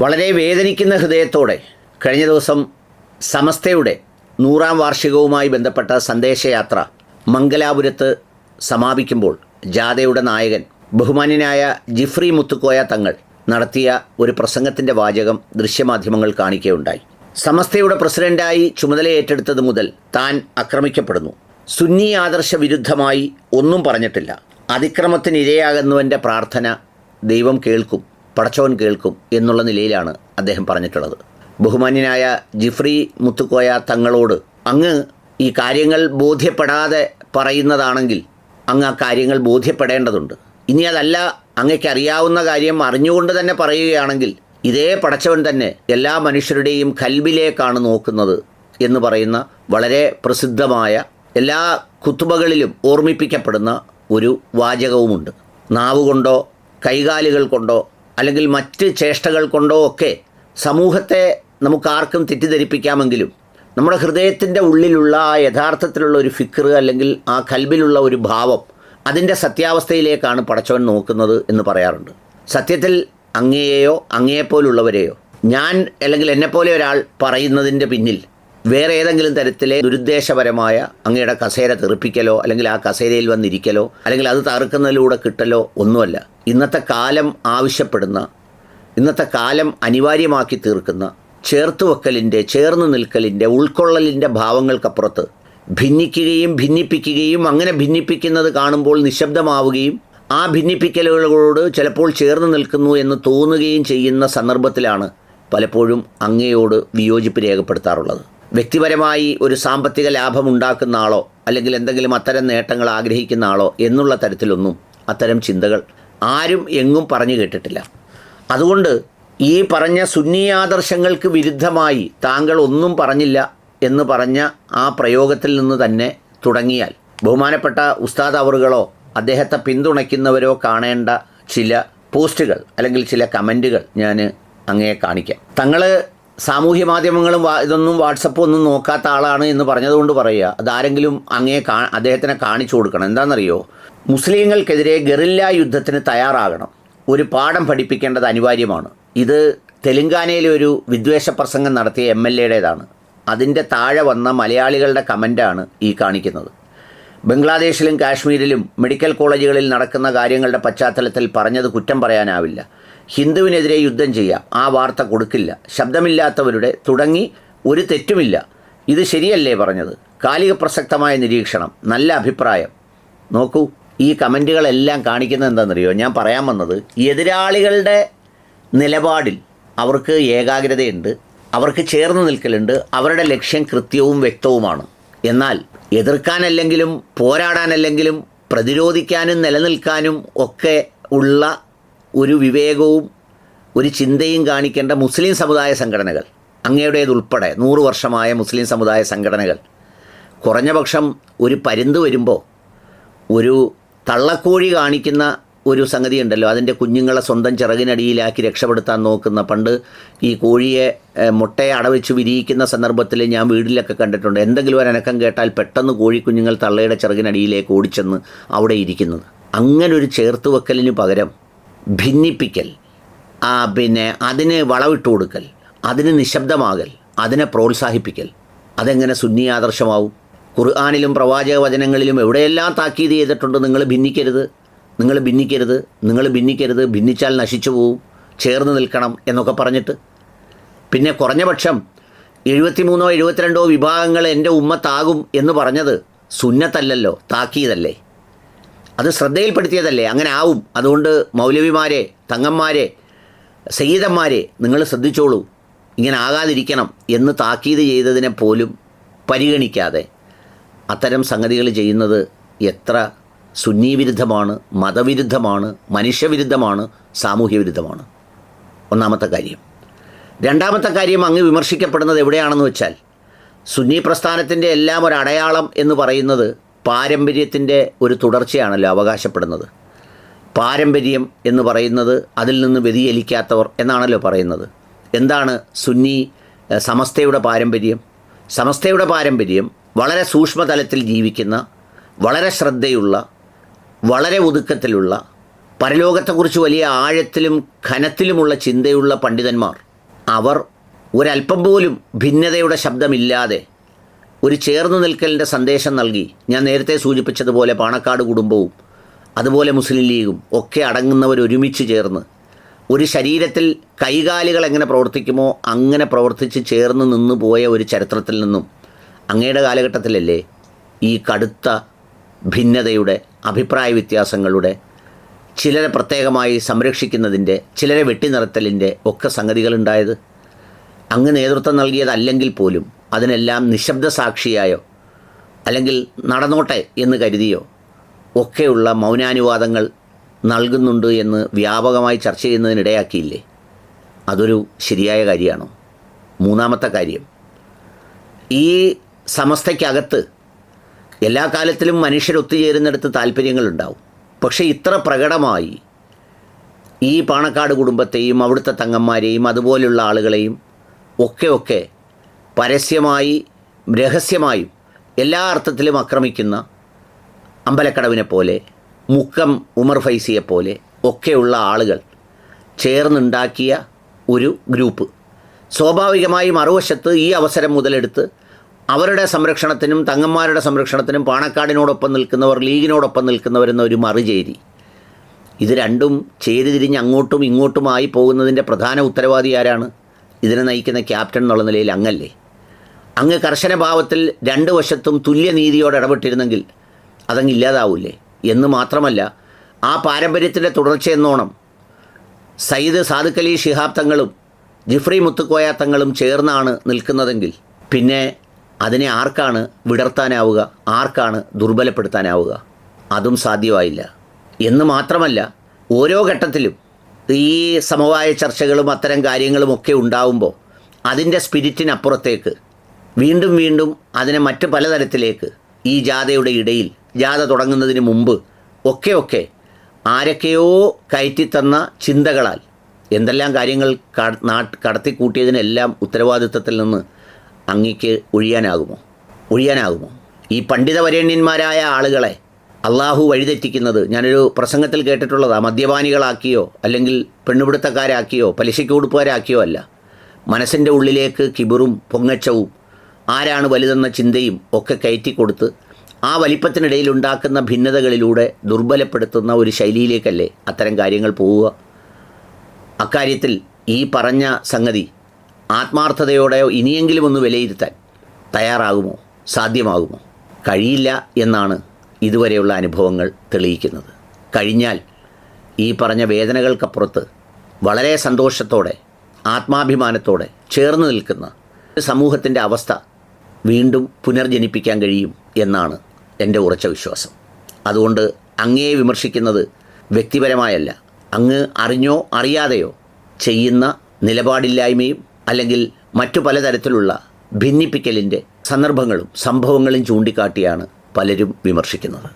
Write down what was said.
വളരെ വേദനിക്കുന്ന ഹൃദയത്തോടെ കഴിഞ്ഞ ദിവസം സമസ്തയുടെ നൂറാം വാർഷികവുമായി ബന്ധപ്പെട്ട സന്ദേശയാത്ര മംഗലാപുരത്ത് സമാപിക്കുമ്പോൾ ജാഥയുടെ നായകൻ ബഹുമാന്യനായ ജിഫ്രി മുത്തുക്കോയ തങ്ങൾ നടത്തിയ ഒരു പ്രസംഗത്തിന്റെ വാചകം ദൃശ്യമാധ്യമങ്ങൾ കാണിക്കുകയുണ്ടായി. സമസ്തയുടെ പ്രസിഡന്റായി ചുമതല ഏറ്റെടുത്തത് മുതൽ താൻ ആക്രമിക്കപ്പെടുന്നു. സുന്നി ആദർശ വിരുദ്ധമായി ഒന്നും പറഞ്ഞിട്ടില്ല. അതിക്രമത്തിനിരയാകുന്നവന്റെ പ്രാർത്ഥന ദൈവം കേൾക്കും. പടച്ചവൻ കേൾക്കും എന്നുള്ള നിലയിലാണ് അദ്ദേഹം പറഞ്ഞിട്ടുള്ളത്. ബഹുമാന്യനായ ജിഫ്രി മുത്തുക്കോയ തങ്ങളോട് അങ്ങ് ഈ കാര്യങ്ങൾ ബോധ്യപ്പെടാതെ പറയുന്നതാണെങ്കിൽ അങ്ങ് ആ കാര്യങ്ങൾ ബോധ്യപ്പെടേണ്ടതുണ്ട്. ഇനി അതല്ല അങ്ങക്കറിയാവുന്ന കാര്യം അറിഞ്ഞുകൊണ്ട് തന്നെ പറയുകയാണെങ്കിൽ ഇതേ പടച്ചവൻ തന്നെ എല്ലാ മനുഷ്യരുടെയും കൽബിലേക്കാണ് നോക്കുന്നത് എന്ന് പറയുന്ന വളരെ പ്രസിദ്ധമായ എല്ലാ കുത്തുബകളിലും ഓർമ്മിപ്പിക്കപ്പെടുന്ന ഒരു വാചകവുമുണ്ട്. നാവുകൊണ്ടോ കൈകാലുകൾ കൊണ്ടോ അല്ലെങ്കിൽ മറ്റ് ചേഷ്ടകൾ കൊണ്ടോ ഒക്കെ സമൂഹത്തെ നമുക്കാർക്കും തെറ്റിദ്ധരിപ്പിക്കാമെങ്കിലും നമ്മുടെ ഹൃദയത്തിന്റെ ഉള്ളിലുള്ള ആ യഥാർത്ഥത്തിലുള്ള ഒരു ഫിക്ർ അല്ലെങ്കിൽ ആ കൽബിലുള്ള ഒരു ഭാവം അതിന്റെ സത്യാവസ്ഥയിലേക്കാണ് പടച്ചവൻ നോക്കുന്നത് എന്ന് പറയാറുണ്ട്. സത്യത്തിൽ അങ്ങയെയോ അങ്ങയെപ്പോലുള്ളവരെയോ ഞാൻ അല്ലെങ്കിൽ എന്നെപ്പോലെ ഒരാൾ പറയുന്നതിന്റെ പിന്നിൽ വേറെ ഏതെങ്കിലും തരത്തിലെ ദുരുദ്ദേശപരമായ അങ്ങയുടെ കസേര തെറിപ്പിക്കലോ അല്ലെങ്കിൽ ആ കസേരയിൽ വന്നിരിക്കലോ അല്ലെങ്കിൽ അത് തകർക്കുന്നതിലൂടെ കിട്ടലോ ഒന്നുമല്ല. ഇന്നത്തെ കാലം ആവശ്യപ്പെടുന്ന ഇന്നത്തെ കാലം അനിവാര്യമാക്കി തീർക്കുന്ന ചേർത്തുവെക്കലിന്റെ ചേർന്ന് നിൽക്കലിന്റെ ഉൾക്കൊള്ളലിന്റെ ഭാവങ്ങൾക്കപ്പുറത്ത് ഭിന്നിക്കുകയും ഭിന്നിപ്പിക്കുകയും അങ്ങനെ ഭിന്നിപ്പിക്കുന്നത് കാണുമ്പോൾ നിശബ്ദമാവുകയും ആ ഭിന്നിപ്പിക്കലുകളോട് ചിലപ്പോൾ ചേർന്ന് നിൽക്കുന്നു എന്ന് തോന്നുകയും ചെയ്യുന്ന സന്ദർഭത്തിലാണ് പലപ്പോഴും അങ്ങയോട് വിയോജിപ്പ് രേഖപ്പെടുത്താറുള്ളത്. വ്യക്തിപരമായി ഒരു സാമ്പത്തിക ലാഭം ഉണ്ടാക്കുന്ന ആളോ അല്ലെങ്കിൽ എന്തെങ്കിലും അത്തരം നേട്ടങ്ങൾ ആഗ്രഹിക്കുന്ന ആളോ എന്നുള്ള തരത്തിലൊന്നും അത്തരം ചിന്തകൾ ആരും എങ്ങും പറഞ്ഞു കേട്ടിട്ടില്ല. അതുകൊണ്ട് ഈ പറഞ്ഞ സുന്നിയാദർശങ്ങൾക്ക് വിരുദ്ധമായി താങ്കൾ ഒന്നും പറഞ്ഞില്ല എന്ന് പറഞ്ഞ ആ പ്രയോഗത്തിൽ നിന്ന് തന്നെ തുടങ്ങിയാൽ ബഹുമാനപ്പെട്ട ഉസ്താദ് അവറുകളോ അദ്ദേഹത്തെ പിന്തുണയ്ക്കുന്നവരോ കാണേണ്ട ചില പോസ്റ്റുകൾ അല്ലെങ്കിൽ ചില കമന്റുകൾ ഞാൻ അങ്ങയെ കാണിക്കാം. തങ്ങൾ സാമൂഹ്യ മാധ്യമങ്ങളും ഇതൊന്നും വാട്സപ്പും ഒന്നും നോക്കാത്ത ആളാണ് എന്ന് പറഞ്ഞതുകൊണ്ട് പറയുക. അതാരെങ്കിലും അങ്ങേ കാ അദ്ദേഹത്തിനെ കാണിച്ചു കൊടുക്കണം. എന്താണെന്നറിയോ? മുസ്ലിങ്ങൾക്കെതിരെ ഗറില്ല യുദ്ധത്തിന് തയ്യാറാകണം. ഒരു പാഠം പഠിപ്പിക്കേണ്ടത് അനിവാര്യമാണ്. ഇത് തെലുങ്കാനയിലെ ഒരു വിദ്വേഷ പ്രസംഗം നടത്തിയ എം എൽ എയുടേതാണ്. അതിന്റെ താഴെ വന്ന മലയാളികളുടെ കമന്റാണ് ഈ കാണിക്കുന്നത്. ബംഗ്ലാദേശിലും കാശ്മീരിലും മെഡിക്കൽ കോളേജുകളിൽ നടക്കുന്ന കാര്യങ്ങളുടെ പശ്ചാത്തലത്തിൽ പറഞ്ഞത് കുറ്റം പറയാനാവില്ല. ഹിന്ദുവിനെതിരെ യുദ്ധം ചെയ്യാം. ആ വാർത്ത കൊടുക്കില്ല. ശബ്ദമില്ലാത്തവരുടെ തുടങ്ങി ഒരു തെറ്റുമില്ല. ഇത് ശരിയല്ലേ പറഞ്ഞത്? കാലിക പ്രസക്തമായ നിരീക്ഷണം. നല്ല അഭിപ്രായം. നോക്കൂ ഈ കമന്റുകളെല്ലാം കാണിക്കുന്നത് എന്താണെന്നറിയോ? ഞാൻ പറയാൻ വന്നത് എതിരാളികളുടെ നിലപാടിൽ അവർക്ക് ഏകാഗ്രതയുണ്ട് അവർക്ക് ചേർന്ന് നിൽക്കലുണ്ട് അവരുടെ ലക്ഷ്യം കൃത്യവും വ്യക്തവുമാണ്. എന്നാൽ എതിർക്കാനല്ലെങ്കിലും പോരാടാനല്ലെങ്കിലും പ്രതിരോധിക്കാനും നിലനിൽക്കാനും ഒക്കെ ഉള്ള ഒരു വിവേകവും ഒരു ചിന്തയും കാണിക്കേണ്ട മുസ്ലിം സമുദായ സംഘടനകൾ അങ്ങയുടേതുൾപ്പെടെ നൂറു വർഷമായ മുസ്ലിം സമുദായ സംഘടനകൾ. കുറഞ്ഞ പക്ഷം ഒരു പരുന്ത് വരുമ്പോൾ ഒരു തള്ളക്കോഴി കാണിക്കുന്ന ഒരു സംഗതി ഉണ്ടല്ലോ അതിന്റെ കുഞ്ഞുങ്ങളെ സ്വന്തം ചിറകിനടിയിലാക്കി രക്ഷപ്പെടുത്താൻ നോക്കുന്ന പണ്ട് ഈ കോഴിയെ മുട്ടയെ അടവെച്ച് വിരിയിക്കുന്ന സന്ദർഭത്തിൽ ഞാൻ വീട്ടിലൊക്കെ കണ്ടിട്ടുണ്ട്. എന്തെങ്കിലും ഒരു അനക്കം കേട്ടാൽ പെട്ടെന്ന് കോഴിക്കുഞ്ഞുങ്ങൾ തള്ളയുടെ ചിറകിനടിയിലേക്ക് ഓടിച്ചെന്ന് അവിടെ ഇരിക്കുന്നത്. അങ്ങനൊരു ഒരു ചേർത്ത് വെക്കലിന് പകരം ഭിന്നിപ്പിക്കൽ. പിന്നെ അതിന് വളവിട്ട് കൊടുക്കൽ അതിന് നിശബ്ദമാകൽ അതിനെ പ്രോത്സാഹിപ്പിക്കൽ. അതെങ്ങനെ സുന്നി ആദർശമാവും? ഖുർആാനിലും പ്രവാചക വചനങ്ങളിലും എവിടെയെല്ലാം താക്കീത് ചെയ്തിട്ടുണ്ട് നിങ്ങൾ ഭിന്നിക്കരുത്? നിങ്ങൾ ഭിന്നിക്കരുത് നിങ്ങൾ ഭിന്നിക്കരുത് ഭിന്നിച്ചാൽ നശിച്ചു പോവും ചേർന്ന് നിൽക്കണം എന്നൊക്കെ പറഞ്ഞിട്ട്. പിന്നെ കുറഞ്ഞ പക്ഷം എഴുപത്തിമൂന്നോ എഴുപത്തിരണ്ടോ വിഭാഗങ്ങൾ എന്റെ ഉമ്മത്താകും എന്ന് പറഞ്ഞത് സുന്നത്തല്ലല്ലോ താക്കീതല്ലേ? അത് ശ്രദ്ധയിൽപ്പെടുത്തിയതല്ലേ? അങ്ങനെ ആവും. അതുകൊണ്ട് മൗലവിമാരെ തങ്ങന്മാരെ സയ്യിദന്മാരെ നിങ്ങൾ ശ്രദ്ധിച്ചോളൂ. ഇങ്ങനെ ആകാതിരിക്കണം എന്ന് താക്കീത് ചെയ്തതിനെ പോലും പരിഗണിക്കാതെ അത്തരം സംഗതികൾ ചെയ്യുന്നത് എത്ര സുന്നി വിരുദ്ധമാണ് മതവിരുദ്ധമാണ് മനുഷ്യവിരുദ്ധമാണ് സാമൂഹ്യ വിരുദ്ധമാണ് ഒന്നാമത്തെ കാര്യം. രണ്ടാമത്തെ കാര്യം അങ്ങ് വിമർശിക്കപ്പെടുന്നത് എവിടെയാണെന്ന് വെച്ചാൽ സുന്നി പ്രസ്ഥാനത്തിന്റെ എല്ലാം ഒരു അടയാളം എന്ന് പറയുന്നത് പാരമ്പര്യത്തിന്റെ ഒരു തുടർച്ചയാണല്ലോ അവകാശപ്പെടുന്നത്. പാരമ്പര്യം എന്ന് പറയുന്നത് അതിൽ നിന്ന് വ്യതിചലിക്കാത്തവർ എന്നാണല്ലോ പറയുന്നത്. എന്താണ് സുന്നി സമസ്തയുടെ പാരമ്പര്യം? സമസ്തയുടെ പാരമ്പര്യം വളരെ സൂക്ഷ്മതലത്തിൽ ജീവിക്കുന്ന വളരെ ശ്രദ്ധയുള്ള വളരെ ഒതുക്കത്തിലുള്ള പരലോകത്തെക്കുറിച്ച് വലിയ ആഴത്തിലും ഘനത്തിലുമുള്ള ചിന്തയുള്ള പണ്ഡിതന്മാർ. അവർ ഒരല്പം പോലും ഭിന്നതയുടെ ശബ്ദമില്ലാതെ ഒരു ചേർന്ന് നിൽക്കലിന്റെ സന്ദേശം നൽകി. ഞാൻ നേരത്തെ സൂചിപ്പിച്ചതുപോലെ പാണക്കാട് കുടുംബവും അതുപോലെ മുസ്ലിം ലീഗും ഒക്കെ അടങ്ങുന്നവർ ഒരുമിച്ച് ചേർന്ന്. ഒരു ശരീരത്തിൽ കൈകാലുകൾ എങ്ങനെ പ്രവർത്തിക്കുമോ അങ്ങനെ പ്രവർത്തിച്ച് ചേർന്ന് നിന്ന് പോയ ഒരു ചരിത്രത്തിൽ നിന്നും അങ്ങയുടെ കാലഘട്ടത്തിലല്ലേ ഈ കടുത്ത ഭിന്നതയുടെ അഭിപ്രായ വ്യത്യാസങ്ങളുടെ ചിലരെ പ്രത്യേകമായി സംരക്ഷിക്കുന്നതിന്റെ ചിലരെ വെട്ടിനിറത്തലിന്റെ ഒക്കെ സംഗതികളുണ്ടായത് അങ്ങ് നേതൃത്വം നൽകിയതല്ലെങ്കിൽ പോലും അതിനെല്ലാം നിശബ്ദ സാക്ഷിയായോ? അല്ലെങ്കിൽ നടന്നോട്ടെ എന്ന് കരുതിയോ? ഒക്കെയുള്ള മൗനാനുവാദങ്ങൾ നൽകുന്നുണ്ട് എന്ന് വ്യാപകമായി ചർച്ച ചെയ്യുന്നതിനിടയാക്കിയില്ലേ? അതൊരു ശരിയായ കാര്യമാണോ? മൂന്നാമത്തെ കാര്യം. ഈ സമസ്തയ്ക്കകത്ത് എല്ലാ കാലത്തിലും മനുഷ്യർ ഒത്തുചേരുന്നിടത്ത് താല്പര്യങ്ങളുണ്ടാവും പക്ഷേ ഇത്ര പ്രകടമായി ഈ പാണക്കാട് കുടുംബത്തെയും അവിടുത്തെ തങ്ങന്മാരെയും അതുപോലുള്ള ആളുകളെയും ഒക്കെ ഒക്കെ പരസ്യമായി രഹസ്യമായും എല്ലാ അർത്ഥത്തിലും ആക്രമിക്കുന്ന അമ്പലക്കടവിനെ പോലെ മുക്കം ഉമർ ഫൈസിയെ പോലെ ഒക്കെയുള്ള ആളുകൾ ചേർന്നുണ്ടാക്കിയ ഒരു ഗ്രൂപ്പ്. സ്വാഭാവികമായി മറുവശത്ത് ഈ അവസരം മുതലെടുത്ത് അവരുടെ സംരക്ഷണത്തിനും തങ്ങന്മാരുടെ സംരക്ഷണത്തിനും പാണക്കാടിനോടൊപ്പം നിൽക്കുന്നവർ ലീഗിനോടൊപ്പം നിൽക്കുന്നവരെന്ന ഒരു മറുചേരി. ഇത് രണ്ടും ചേരി തിരിഞ്ഞ് അങ്ങോട്ടും ഇങ്ങോട്ടുമായി പോകുന്നതിന്റെ പ്രധാന ഉത്തരവാദി ആരാണ്? ഇതിനെ നയിക്കുന്ന ക്യാപ്റ്റൻ എന്നുള്ള നിലയിൽ അങ്ങല്ലേ? അങ്ങ് കർശന ഭാവത്തിൽ രണ്ട് വശത്തും തുല്യനീതിയോടെ ഇടപെട്ടിരുന്നെങ്കിൽ അതങ്ങ് ഇല്ലാതാവൂലേ? എന്ന് മാത്രമല്ല ആ പാരമ്പര്യത്തിന്റെ തുടർച്ചയെന്നോണം സയ്യിദ് സാദുക്കലി ശിഹാബ് തങ്ങളും ജിഫ്രി മുത്തുക്കോയ തങ്ങളും ചേർന്നാണ് നിൽക്കുന്നതെങ്കിൽ പിന്നെ അതിനെ ആർക്കാണ് വിടർത്താനാവുക? ആർക്കാണ് ദുർബലപ്പെടുത്താനാവുക? അതും സാധ്യമായില്ല. എന്ന് മാത്രമല്ല ഓരോ ഘട്ടത്തിലും ഈ സമവായ ചർച്ചകളും അത്തരം കാര്യങ്ങളും ഒക്കെ ഉണ്ടാവുമ്പോൾ അതിന്റെ സ്പിരിറ്റിനപ്പുറത്തേക്ക് വീണ്ടും വീണ്ടും അതിനെ മറ്റ് പലതരത്തിലേക്ക് ഈ ജാഥയുടെ ഇടയിൽ ജാഥ തുടങ്ങുന്നതിന് മുമ്പ് ഒക്കെ ഒക്കെ ആരൊക്കെയോ കയറ്റിത്തന്ന ചിന്തകളാൽ എന്തെല്ലാം കാര്യങ്ങൾ കടത്തിക്കൂട്ടിയതിനെല്ലാം ഉത്തരവാദിത്തത്തിൽ നിന്ന് അങ്ങയ്ക്ക് ഒഴിയാനാകുമോ? ഒഴിയാനാകുമോ? ഈ പണ്ഡിതവരേണ്യന്മാരായ ആളുകളെ അള്ളാഹു വഴിതെറ്റിക്കുന്നത് ഞാനൊരു പ്രസംഗത്തിൽ കേട്ടിട്ടുള്ളതാണ് മദ്യപാനികളാക്കിയോ അല്ലെങ്കിൽ പെണ്ണുപിടുത്തക്കാരാക്കിയോ പലിശയ്ക്ക് കൊടുപ്പുകാരാക്കിയോ അല്ല. മനസ്സിന്റെ ഉള്ളിലേക്ക് കിബിറും പൊങ്ങച്ചവും ആരാണ് വലുതെന്ന ചിന്തയും ഒക്കെ കയറ്റിക്കൊടുത്ത് ആ വലിപ്പത്തിനിടയിൽ ഉണ്ടാക്കുന്ന ഭിന്നതകളിലൂടെ ദുർബലപ്പെടുത്തുന്ന ഒരു ശൈലിയിലേക്കല്ലേ അത്തരം കാര്യങ്ങൾ പോവുക? അക്കാര്യത്തിൽ ഈ പറഞ്ഞ സംഗതി ആത്മാർത്ഥതയോടെയോ ഇനിയെങ്കിലും ഒന്ന് വിലയിരുത്താൻ തയ്യാറാകുമോ? സാധ്യമാകുമോ? കഴിയില്ല എന്നാണ് ഇതുവരെയുള്ള അനുഭവങ്ങൾ തെളിയിക്കുന്നത്. കഴിഞ്ഞാൽ ഈ പറഞ്ഞ വേദനകൾക്കപ്പുറത്ത് വളരെ സന്തോഷത്തോടെ ആത്മാഭിമാനത്തോടെ ചേർന്ന് നിൽക്കുന്ന സമൂഹത്തിന്റെ അവസ്ഥ വീണ്ടും പുനർജനിപ്പിക്കാൻ കഴിയും എന്നാണ് എന്റെ ഉറച്ച വിശ്വാസം. അതുകൊണ്ട് അങ്ങയെ വിമർശിക്കുന്നത് വ്യക്തിപരമായല്ല. അങ്ങ് അറിഞ്ഞോ അറിയാതെയോ ചെയ്യുന്ന നിലപാടില്ലായ്മയും അല്ലെങ്കിൽ മറ്റു പലതരത്തിലുള്ള ഭിന്നിപ്പിക്കലിന്റെ സന്ദർഭങ്ങളും സംഭവങ്ങളും ചൂണ്ടിക്കാട്ടിയാണ് പലരും വിമർശിക്കുന്നത്.